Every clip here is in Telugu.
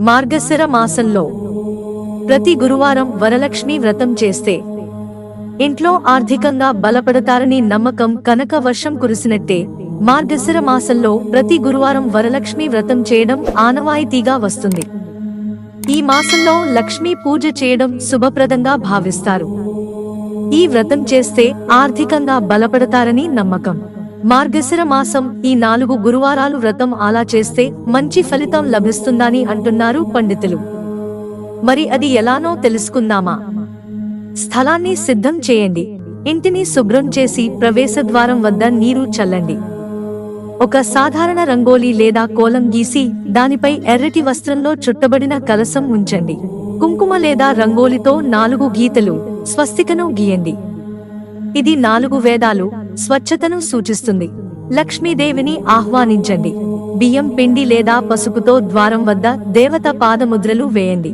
మార్గశిర మాసంలో ప్రతి గురువారం వరలక్ష్మి వ్రతం చేస్తే ఇంట్లో ఆర్థికంగా బలపడతారని నమ్మకం కనక వర్షం కురిసినట్టే మార్గశిర మాసంలో ప్రతి గురువారం వరలక్ష్మి వ్రతం చేయడం ఆనవాయితీగా వస్తుంది. ఈ మాసంలో లక్ష్మీ పూజ చేయడం శుభప్రదంగా భావిస్తారు. ఈ వ్రతం చేస్తే ఆర్థికంగా బలపడతారని నమ్మకం. మార్గశిర మాసం ఈ నాలుగు గురువారాలు వ్రతం అలా చేస్తే మంచి ఫలితం లభిస్తుందని అంటున్నారు పండితులు. మరి అది ఎలానో తెలుసుకుందామా? స్థలాన్ని సిద్ధం చేయండి. ఇంటిని శుభ్రం చేసి ప్రవేశద్వారం వద్ద నీరు చల్లండి. ఒక సాధారణ రంగోలీ లేదా కోలం గీసి దానిపై ఎర్రటి వస్త్రంలో చుట్టబడిన కలసం ఉంచండి. కుంకుమ లేదా రంగోలితో నాలుగు గీతలు స్వస్తికను గీయండి. ఇది నాలుగు వేదాలు స్వచ్ఛతను సూచిస్తుంది. లక్ష్మీదేవిని ఆహ్వానించండి. బియ్యం పిండి లేదా పసుపుతో ద్వారం వద్ద దేవత పాదముద్రలు వేయండి.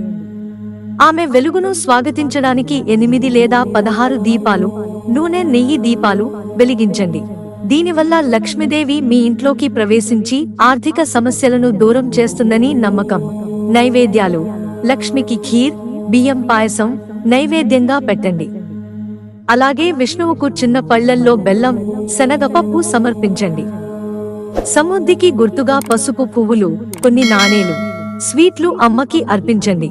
ఆమె వెలుగును స్వాగతించడానికి ఎనిమిది లేదా పదహారు దీపాలు నూనె నెయ్యి దీపాలు వెలిగించండి. దీనివల్ల లక్ష్మీదేవి మీ ఇంట్లోకి ప్రవేశించి ఆర్థిక సమస్యలను దూరం చేస్తుందని నమ్మకం. నైవేద్యాలు లక్ష్మికి ఖీర్ బియ్యం పాయసం నైవేద్యంగా పెట్టండి. అలాగే విష్ణువుకు చిన్న పళ్ళల్లో బెల్లం శనగపప్పు సమర్పించండి. సముద్దికి గుర్తుగా పసుపు పువ్వులు కొన్ని నాణేలు స్వీట్లు అమ్మకి అర్పించండి.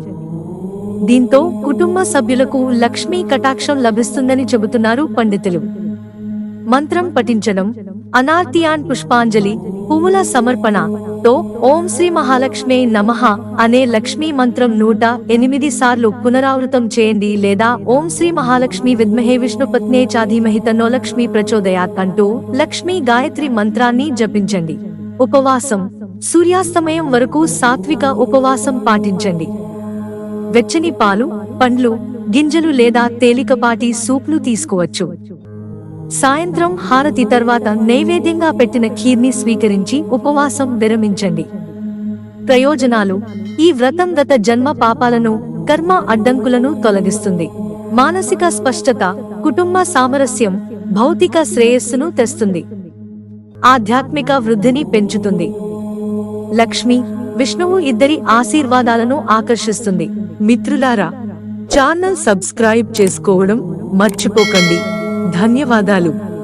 దీంతో కుటుంబ సభ్యులకు లక్ష్మీ కటాక్షం లభిస్తుందని చెబుతున్నారు పండితులు. మంత్రం పఠించడం అనార్తియాన్ పుష్పాంజలి పువ్వుల సమర్పణ తో ఓం శ్రీ మహాలక్ష్మి నమః అనే లక్ష్మీ మంత్రం నూట ఎనిమిది సార్లు పునరావృతం చేయండి లేదా ఓం శ్రీ మహాలక్ష్మి విద్మహే విష్ణుపత్నే చాధీమహి తన్నో ప్రచోదయాత్ అంటూ లక్ష్మీ గాయత్రి మంత్రాన్ని జపించండి. ఉపవాసం సూర్యాస్తమయం వరకు సాత్విక ఉపవాసం పాటించండి. వెచ్చని పాలు పండ్లు గింజలు లేదా తేలికపాటి సూప్లు తీసుకోవచ్చు. సాయంత్రం హారతి తర్వాత నైవేద్యంగా పెట్టిన ఖీర్ని స్వీకరించి ఉపవాసం విరమించండి. ప్రయోజనాలు ఈ వ్రతం గత జన్మ పాపాలను కర్మ అడ్డంకులను తొలగిస్తుంది. మానసిక స్పష్టత కుటుంబ సామరస్యం భౌతిక శ్రేయస్సును తెస్తుంది. ఆధ్యాత్మిక వృద్ధిని పెంచుతుంది. లక్ష్మి విష్ణువు ఇద్దరి ఆశీర్వాదాలను ఆకర్షిస్తుంది. మిత్రులారా ఛానల్ సబ్స్క్రైబ్ చేసుకోవడం మర్చిపోకండి. ధన్యవాదాలు.